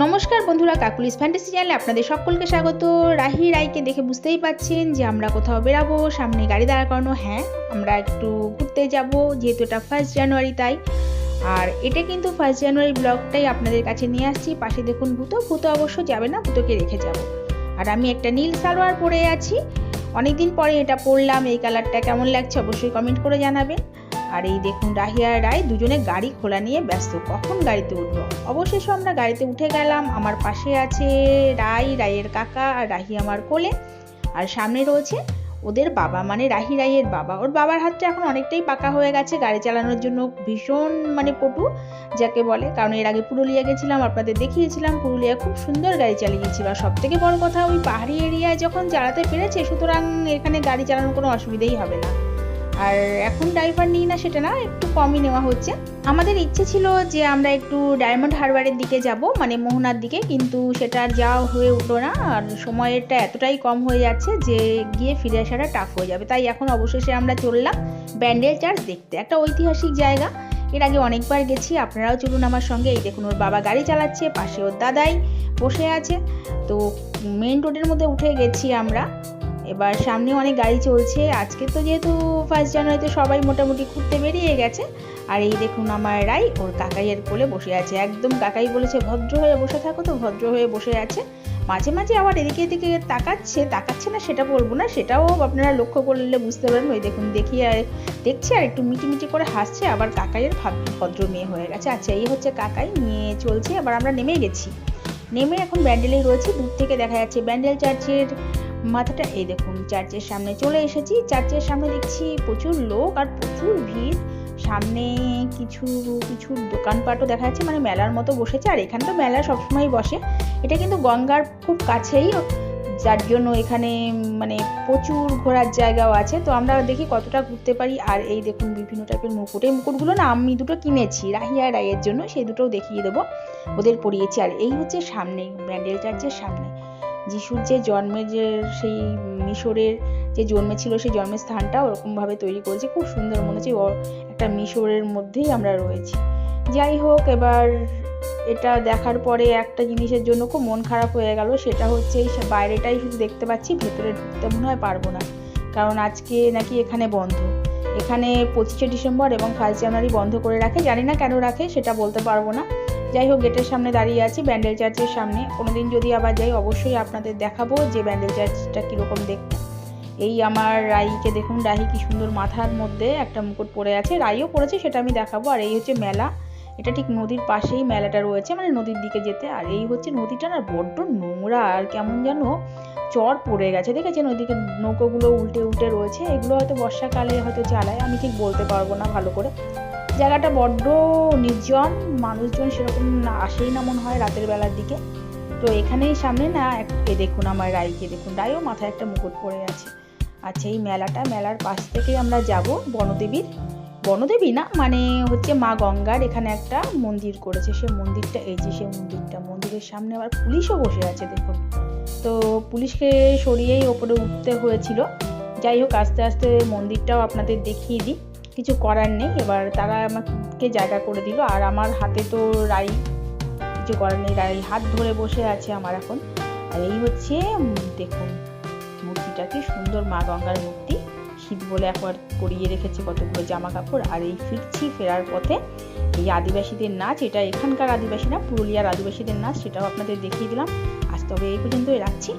নমস্কার বন্ধুরা, Kokkalis fantasy চ্যানেলে আপনাদের সকলকে স্বাগত। রাহি রায়কে দেখে বুঝতেই পাচ্ছেন যে আমরা কোথাও বেরাবো সামনে গাড়ি দাঁড়া করানো। হ্যাঁ আমরা একটু ঘুরতে যাব, যেহেতু এটা ফার্স্ট জানুয়ারি তাই। আর এটা কিন্তু ফার্স্ট জানুয়ারি ব্লগটাই আপনাদের কাছে নিয়ে আসছি। পাশে দেখুন ভূত, ভূতো অবশ্য যাবে না, ভূতকে রেখে যাব। আর আমি একটা নীল সালোয়ার পরে আছি। অনেকদিন পরে এটা পরলাম, এই কালারটা কেমন লাগছে অবশ্যই কমেন্ট করে জানাবেন। আর এই দেখুন, রাহিয়া রায় দুজনে গাড়ি খোলা নিয়ে ব্যস্ত। কখন গাড়িতে উঠবো অবশেষে আমরা গাড়িতে উঠে গেলাম। আমার পাশে আছে রাই রায়ের কাকা আর রাহি আমার কোলে। আর সামনে রয়েছে ওদের বাবা মানে রাহি রাইয়ের বাবা। ওর বাবার হাতটা এখন অনেকটাই পাকা হয়ে গেছে, গাড়ি চালানোর জন্য ভীষণ মানে পটু, যাকে বলে। কারণ এর আগে পুরুলিয়া গেছিলাম, আপনাদের দেখিয়েছিলাম, পুরুলিয়া খুব সুন্দর গাড়ি চালিয়েছিল আর সব থেকে বড় কথা, ওই পাহাড়ি এরিয়ায় যখন চালাতে পেরেছে, সুতরাং এখানে গাড়ি চালানোর কোনো অসুবিধেই হবে না। আর এখন ড্রাইভার নিই না সেটা না, একটু কমই নেওয়া হচ্ছে। আমাদের ইচ্ছে ছিল যে আমরা একটু ডায়মন্ড হারবারের দিকে যাব মানে মোহনার দিকে, কিন্তু সেটা যাওয়া হয়ে উঠল না। আর সময়টা এতটাই কম হয়ে যাচ্ছে যে গিয়ে ফিরে আসাটা টাফ হয়ে যাবে। তাই এখন অবশেষে আমরা চললাম ব্যান্ডেল চার্চ দেখতে। একটা ঐতিহাসিক জায়গা। এর আগে অনেকবার গেছি, আপনারাও চলুন আমার সঙ্গে। এই দেখুন, ওর বাবা গাড়ি চালাচ্ছে, পাশে ওর দাদাই বসে আছে। তো মেন রোডের মধ্যে উঠে গেছি আমরা। এবার সামনে অনেক গাড়ি চলছে। আজকে তো যেহেতু ফার্স্ট জানুয়ারিতে সবাই মোটামুটি ঘুরতে বেরিয়ে গেছে। আর এই দেখুন আমার রাই, ওর কাকাইয়ের কোলে বসে আছে। একদম কাকাই বলেছে, ভদ্র হয়ে বসে থাকো তো, ভদ্র হয়ে বসে আছে। মাঝে মাঝে আবার এদিকে এদিকে তাকাচ্ছে তাকাচ্ছে না সেটা বলব না, সেটাও আপনারা লক্ষ্য করলে বুঝতে পারেন ওই দেখুন, দেখি আর দেখছি আর একটু মিটি মিটি করে হাসছে। আবার কাকাইয়ের ভদ্র মেয়ে হয়ে গেছে। আচ্ছা এই হচ্ছে কাকাই নিয়ে চলছে। আবার আমরা নেমে গেছি। নেমে এখন ব্যান্ডেলেই রয়েছে। দূর থেকে দেখা যাচ্ছে ব্যান্ডেল চার্চের মাথাটা এই দেখুন, চার্চের সামনে চলে এসেছি। চার্চের সামনে দেখছি প্রচুর লোক আর প্রচুর ভিড়। সামনে কিছু কিছু দোকানপাটও দেখা যাচ্ছে মানে মেলার মতো বসেছে। আর এখানে তো মেলা সবসময় বসে। এটা কিন্তু গঙ্গার খুব কাছেই। যার জন্য এখানে মানে প্রচুর ঘোরার জায়গাও আছে। তো আমরা দেখি কতটা ঘুরতে পারি। আর এই দেখুন বিভিন্ন টাইপের মুকুট। এই মুকুটগুলো না আমি দুটো কিনেছি। রাহিয়া রায়ের জন্য। সেই দুটোও দেখিয়ে দেবো। ওদের পরিয়েছি। আর এই হচ্ছে সামনে, ব্যান্ডেল চার্চের সামনে। যিশুর যে জন্মের যে সেই মিশরের যে জন্মেছিল সেই জন্মের স্থানটা ওরকমভাবে তৈরি করেছে। খুব সুন্দর মনে হচ্ছে একটা মিশরের মধ্যেই আমরা রয়েছি। যাই হোক, এবার এটা দেখার পরে একটা জিনিসের জন্য খুব মন খারাপ হয়ে গেল, সেটা হচ্ছে এই বাইরেটাই শুধু দেখতে পাচ্ছি, ভেতরে ঢুকতে মনে হয় পারব না। কারণ আজকে নাকি এখানে বন্ধ। এখানে পঁচিশে ডিসেম্বর এবং ফার্স্ট জানুয়ারি বন্ধ করে রাখে। জানি না কেন রাখে, সেটা বলতে পারব না। যাই হোক, গেটের সামনে দাঁড়িয়ে আছি, ব্যান্ডেল চার্চের সামনে। কোনোদিন যদি আবার যাই, অবশ্যই আপনাদের দেখাবো যে ব্যান্ডেল চার্চটা কীরকম দেখতে। এই আমার রাইকে দেখুন, রাহি কি সুন্দর মাথার মধ্যে একটা মুকুট পরে আছে, রাইও পড়েছে সেটা আমি দেখাবো। আর এই হচ্ছে মেলা, এটা ঠিক নদীর পাশেই মেলাটা রয়েছে মানে নদীর দিকে যেতে। আর এই হচ্ছে নদীটা না, বড্ড নোংরা, আর কেমন যেন চর পড়ে গেছে, দেখেছেন? ওইদিকে নৌকোগুলো উল্টে উল্টে রয়েছে, এগুলো হয়তো বর্ষাকালে হয়তো চালায়, আমি ঠিক বলতে পারব না ভালো করে। জায়গাটা বড্ড নির্জন, মানুষজন সেরকম আসেই না মনে হয় রাতের বেলার দিকে। তো এখানেই সামনে না এ দেখুন আমার রাইকে দেখুন রাইও মাথায় একটা মুকুট পড়ে আছে। আচ্ছা এই মেলাটা, মেলার পাশ থেকেই আমরা যাব বনদেবীর। বনদেবী না মানে হচ্ছে মা গঙ্গার এখানে একটা মন্দির করেছে। সে মন্দিরটা, এই যে সে মন্দিরটা, মন্দিরের সামনে আবার পুলিশও বসে আছে, দেখুন। তো পুলিশকে সরিয়েই ওপরে উঠতে হয়েছিল। যাই হোক, আস্তে আস্তে মন্দিরটাও আপনাদের দেখিয়ে দিই। কিছু করার নেই। এবার তারা আমাকে জায়গা করে দিল। আর আমার হাতে তো রাই, কিছু করার নেই। রাই হাত ধরে বসে আছে আমার এখন। আর এই হচ্ছে দেখুন মূর্তিটা কি সুন্দর মা গঙ্গার মূর্তি শীত বলে একবার করিয়ে রেখেছে কতগুলো জামা কাপড় আর এই ফিরছি ফেরার পথে এই আদিবাসীদের নাচ, এটা এখানকার আদিবাসী না, পুরুলিয়ার আদিবাসীদের নাচ, সেটাও আপনাদের দেখিয়ে দিলাম। আজ তবে এই পর্যন্তই রাখছি।